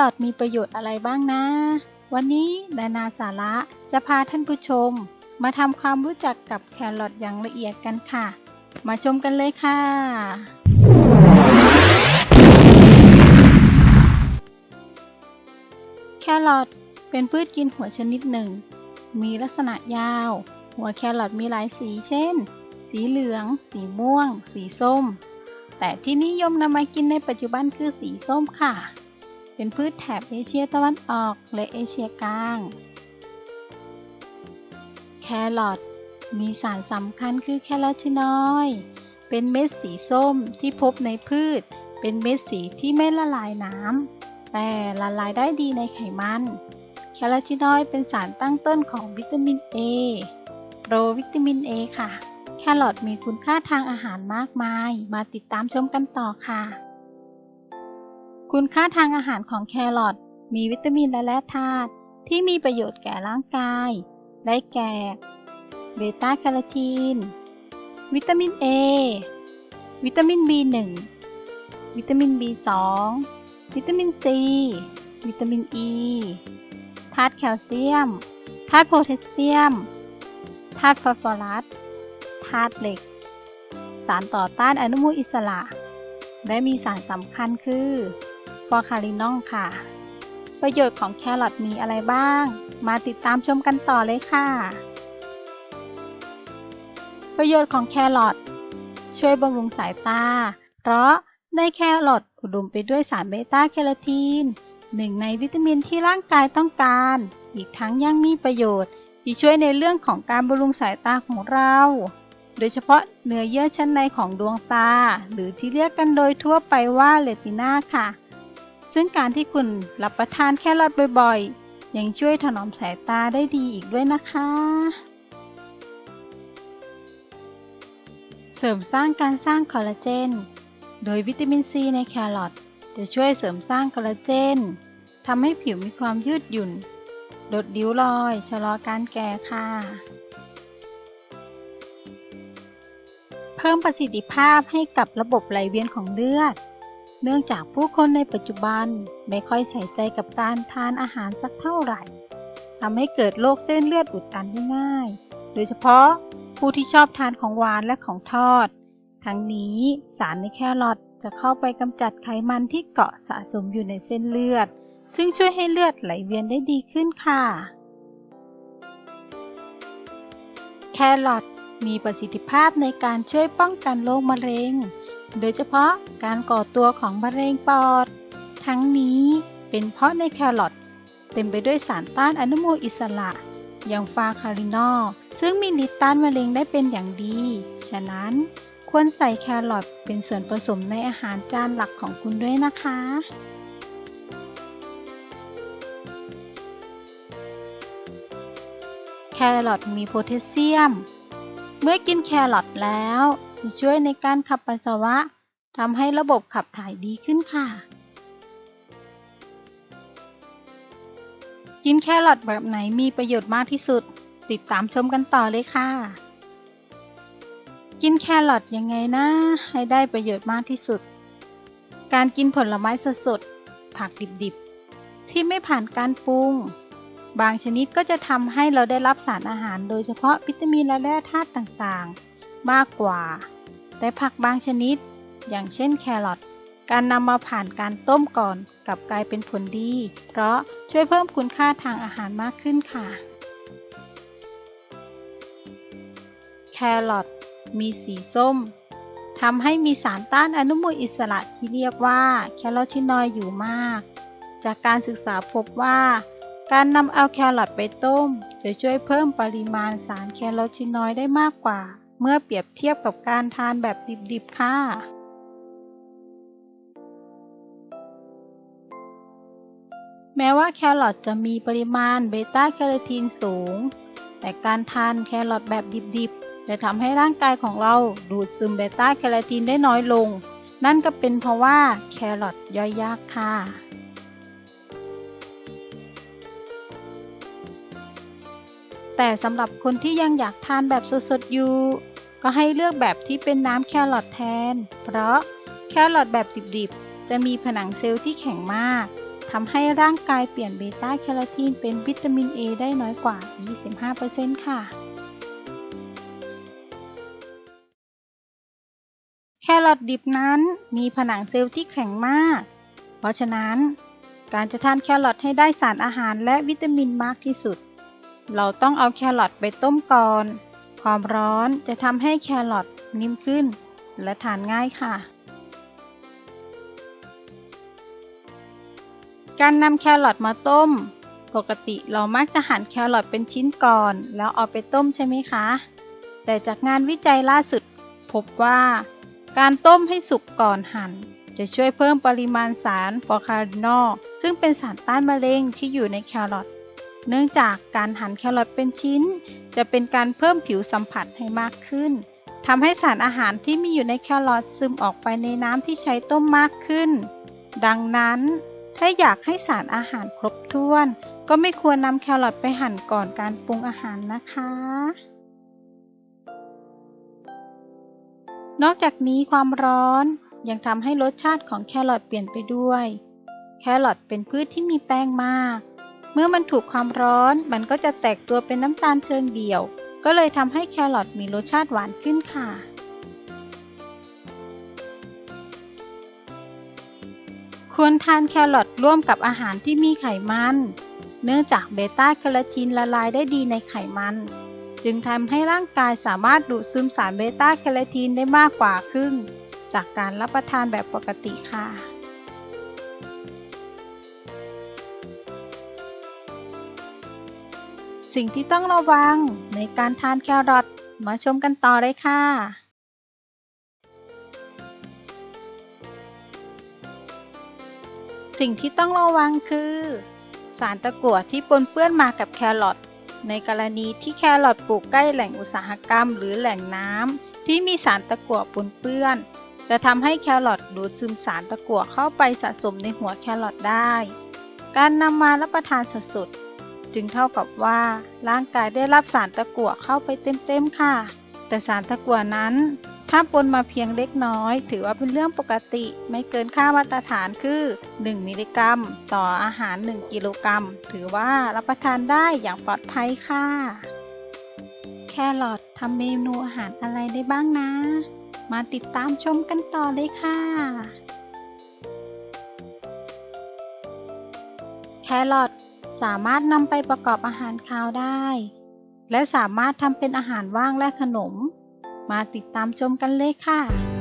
รอทมีประโยชน์อะไรบ้างนะ วันนี้นานาสาระจะพาท่านผู้ชม มาทำความรู้จักกับแครอทอย่างละเอียดกันค่ะ มาชมกันเลยค่ะ แครอทเป็นพืชกินหัวชนิดหนึ่ง มีลักษณะยาว หัวแครอทมีหลายสีเช่น สีเหลือง สีม่วง สีส้ม แต่ที่นิยมนำมากินในปัจจุบันคือสีส้มค่ะ เป็นพืชแถบเอเชียตะวันออกและเอเชียกลาง แครอทมีสารสำคัญคือแคโรทีนอยด์เป็นเม็ดสีส้มที่พบในพืช เป็นเม็ดสีที่ไม่ละลายน้ำแต่ละลายได้ดีในไขมัน แคโรทีนอยด์เป็นสารตั้งต้นของวิตามิน A โปรวิตามิน A ค่ะ แครอทมีคุณค่าทางอาหารมากมาย มาติดตามชมกันต่อค่ะ คุณค่าทางอาหารของแครอทมีวิตามินและแร่ธาตุที่มีประโยชน์แก่ร่างกาย ได้แก่เบต้าแคโรทีน วิตามิน A วิตามิน B1 วิตามิน B2 วิตามิน C วิตามิน E ธาตุแคลเซียม ธาตุโพแทสเซียม ธาตุฟอสฟอรัส ธาตุเหล็ก สารต่อต้านอนุมูลอิสระ และมีสารสำคัญคือ ฟอร์คารินอลค่ะ ประโยชน์ของแครอทมีอะไรบ้าง มาติดตามชมกันต่อเลยค่ะ ประโยชน์ของแครอทช่วยบำรุงสายตา เพราะในแครอทอุดมไปด้วยสารเบต้าแคโรทีนหนึ่งในวิตามินที่ร่างกายต้องการ อีกทั้งยังมีประโยชน์ ที่ช่วยในเรื่องของการบำรุงสายตาของเรา โดยเฉพาะเนื้อเยื่อชั้นในของดวงตา หรือที่เรียกกันโดยทั่วไปว่าเรตินาค่ะ ซึ่งการที่คุณรับประทานแครอทบ่อยๆ ยังช่วยถนอมสายตาได้ดีอีกด้วยนะคะ เสริมสร้างการสร้างคอลลาเจน โดยวิตามินซีในแครอทจะช่วยเสริมสร้างคอลลาเจนทำให้ผิวมีความยืดหยุ่น ลดริ้วรอย ชะลอการแก่ค่ะ เพิ่มประสิทธิภาพให้กับระบบไหลเวียนของเลือด เนื่องจากผู้คนในปัจจุบันไม่ค่อยใส่ใจกับการทานอาหารสักเท่าไหร่ทำให้เกิดโรคเส้นเลือดอุดตันได้ง่าย โดยเฉพาะผู้ที่ชอบทานของหวานและของทอด ทั้งนี้สารในแครอทจะเข้าไปกำจัดไขมันที่เกาะสะสมอยู่ในเส้นเลือด ซึ่งช่วยให้เลือดไหลเวียนได้ดีขึ้นค่ะ แครอทมีประสิทธิภาพในการช่วยป้องกันโรคมะเร็ง โดยเฉพาะการก่อตัวของมะเร็งปอด ทั้งนี้เป็นเพราะในแครอทเต็มไปด้วยสารต้านอนุมูลอิสระ อย่างฟาคารินอลซึ่งมีฤทธิ์ต้านมะเร็งได้เป็นอย่างดี ฉะนั้นควรใส่แครอทเป็นส่วนผสมในอาหารจานหลักของคุณด้วยนะคะ แครอทมีโพแทสเซียม เมื่อกินแครอทแล้ว จะช่วยในการขับปัสสาวะทำให้ระบบขับถ่ายดีขึ้นค่ะ กินแครอทแบบไหนมีประโยชน์มากที่สุด ติดตามชมกันต่อเลยค่ะ กินแครอทยังไงนะ ให้ได้ประโยชน์มากที่สุด การกินผลไม้สดๆผักดิบๆ ที่ไม่ผ่านการปรุง บางชนิดก็จะทำให้เราได้รับสารอาหาร โดยเฉพาะวิตามินและแร่ธาตุต่างๆ มากกว่า แต่ผักบางชนิด อย่างเช่นแครอทการนำมาผ่านการต้มก่อนกลับกลายเป็นผลดี เพราะช่วยเพิ่มคุณค่าทางอาหารมากขึ้นค่ะ แครอทมีสีส้มทำให้มีสารต้านอนุมูลอิสระที่เรียกว่าแคโรทีนอยด์อยู่มาก จากการศึกษาพบว่า การนำเอาแครอทไปต้ม จะช่วยเพิ่มปริมาณสารแคโรทีนอยด์ได้มากกว่า เมื่อเปรียบเทียบกับการทานแบบดิบๆ ค่ะ แม้ว่าแครอทจะมีปริมาณเบต้าแคโรทีนสูง แต่การทานแครอทแบบดิบๆ จะทำให้ร่างกายของเราดูดซึมเบต้าแคโรทีนได้น้อยลง นั่นก็เป็นเพราะว่าแครอทย่อยยากค่ะ แต่สำหรับคนที่ยังอยากทานแบบสดๆอยู่ ก็ให้เลือกแบบที่เป็นน้ำแครอทแทน เพราะแครอทแบบดิบๆ จะมีผนังเซลล์ที่แข็งมากทำให้ร่างกายเปลี่ยนเบต้าแคโรทีนเป็นวิตามิน A ได้น้อยกว่า 25%ค่ะ แครอทดิบนั้นมีผนังเซลล์ที่แข็งมาก เพราะฉะนั้น การจะทานแครอทให้ได้สารอาหารและวิตามินมากที่สุด เราต้องเอาแครอทไปต้มก่อน ความร้อนจะทำให้แครอทนิ่มขึ้น และทานง่ายค่ะ การนำแครอทมาต้ม ปกติเรามักจะหั่นแครอทเป็นชิ้นก่อน แล้วเอาไปต้มใช่ไหมคะ แต่จากงานวิจัยล่าสุด พบว่า การต้มให้สุกก่อนหั่นจะช่วยเพิ่มปริมาณสารปอคารินอลซึ่งเป็นสารต้านมะเร็งที่อยู่ในแครอท เนื่องจากการหั่นแครอทเป็นชิ้น จะเป็นการเพิ่มผิวสัมผัสให้มากขึ้นทำให้สารอาหารที่มีอยู่ในแครอทซึมออกไปในน้ำที่ใช้ต้มมากขึ้น ดังนั้น ถ้าอยากให้สารอาหารครบถ้วน ก็ไม่ควรนำแครอทไปหั่นก่อนการปรุงอาหารนะคะ นอกจากนี้ความร้อนยังทำให้รสชาติของแครอทเปลี่ยนไปด้วย แครอทเป็นพืชที่มีแป้งมาก เมื่อมันถูกความร้อนมันก็จะแตกตัวเป็นน้ำตาลเชิงเดี่ยว ก็เลยทำให้แครอทมีรสชาติหวานขึ้นค่ะ ควรทานแครอทร่วมกับอาหารที่มีไขมัน เนื่องจากเบต้าแคโรทีนละลายได้ดีในไขมัน จึงทำให้ร่างกายสามารถดูดซึมสารเบต้าแคโรทีนได้มากกว่าครึ่ง จากการรับประทานแบบปกติค่ะ สิ่งที่ต้องระวังในการทานแครอทมาชมกันต่อเลยค่ะ สิ่งที่ต้องระวังคือ สารตะกั่วที่ปนเปื้อนมากับแครอทในกรณีที่แครอทปลูกใกล้แหล่งอุตสาหกรรม หรือแหล่งน้ำที่มีสารตะกั่วปนเปื้อน จะทำให้แครอทดูดซึมสารตะกั่วเข้าไปสะสมในหัวแครอทได้ การนำมารับประทานสดๆ จึงเท่ากับว่า ร่างกายได้รับสารตะกั่วเข้าไปเต็มๆค่ะ แต่สารตะกั่วนั้น ถ้าปนมาเพียงเล็กน้อย ถือว่าเป็นเรื่องปกติไม่เกินค่ามาตรฐานคือ 1 มิลลิกรัม ต่ออาหาร 1 กิโลกรัม ถือว่ารับประทานได้อย่างปลอดภัยค่ะ แครอททำเมนูอาหารอะไรได้บ้างนะ มาติดตามชมกันต่อเลยค่ะแครอท สามารถนำไปประกอบอาหารคาวได้ และสามารถทำเป็นอาหารว่างและขนม มาติดตามชมกันเลยค่ะ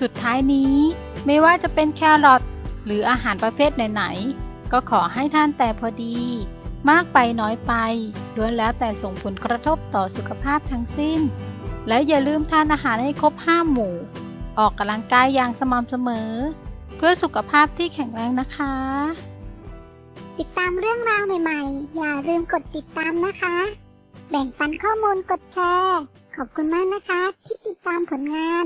สุดท้ายนี้ ไม่ว่าจะเป็นแครอทหรืออาหารประเภทไหนๆ ก็ขอให้ท่านแต่พอดี มากไปน้อยไปล้วนแล้วแต่ส่งผลกระทบต่อสุขภาพทั้งสิ้น และอย่าลืมทานอาหารให้ครบห้าหมู่ ออกกำลังกายอย่างสม่ำเสมอ เพื่อสุขภาพที่แข็งแรงนะคะ ติดตามเรื่องราวใหม่ๆ อย่าลืมกดติดตามนะคะ แบ่งปันข้อมูลกดแชร์ ขอบคุณมากนะคะ ที่ติดตามผลงาน